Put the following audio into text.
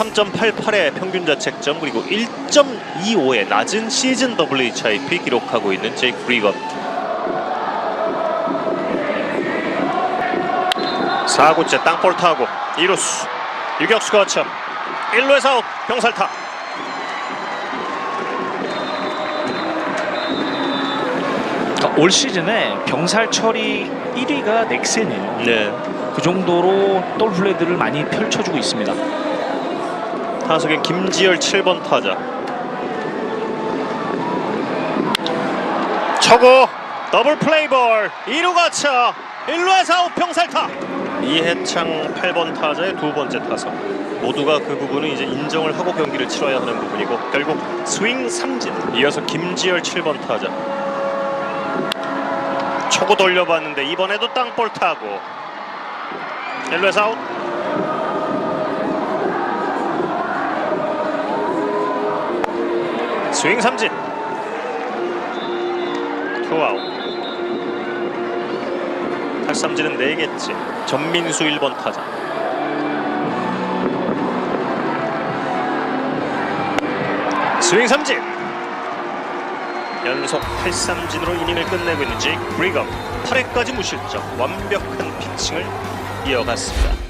3.88의 평균 자책점 그리고 1.25의 낮은 시즌 WHIP 기록하고 있는 제이크 브리건 4구째 땅볼 타고 2루수. 유격수 거쳐 1루에서 아웃. 병살타. 그러니까 올 시즌에 병살 처리 1위가 넥센이에요. 네. 그 정도로 더블 플레이들을 많이 펼쳐주고 있습니다. 타석엔 김지열 7번 타자. 초구 더블 플레이볼. 2루 가 차. 1루에서 아웃 병살타. 이해창 8번 타자의 두 번째 타석. 모두가 그 부분은 이제 인정을 하고 경기를 치러야 하는 부분이고 결국 스윙 삼진. 이어서 김지열 7번 타자. 초구 돌려봤는데 이번에도 땅볼 타고. 1루에서 아웃 스윙 삼진. 투아웃. 탈삼진은 4개째. 전민수 1번 타자. 스윙 삼진. 연속 8삼진으로 이닝을 끝내고 있는 제이크 브리검 8회까지 무실점 완벽한 피칭을 이어갔습니다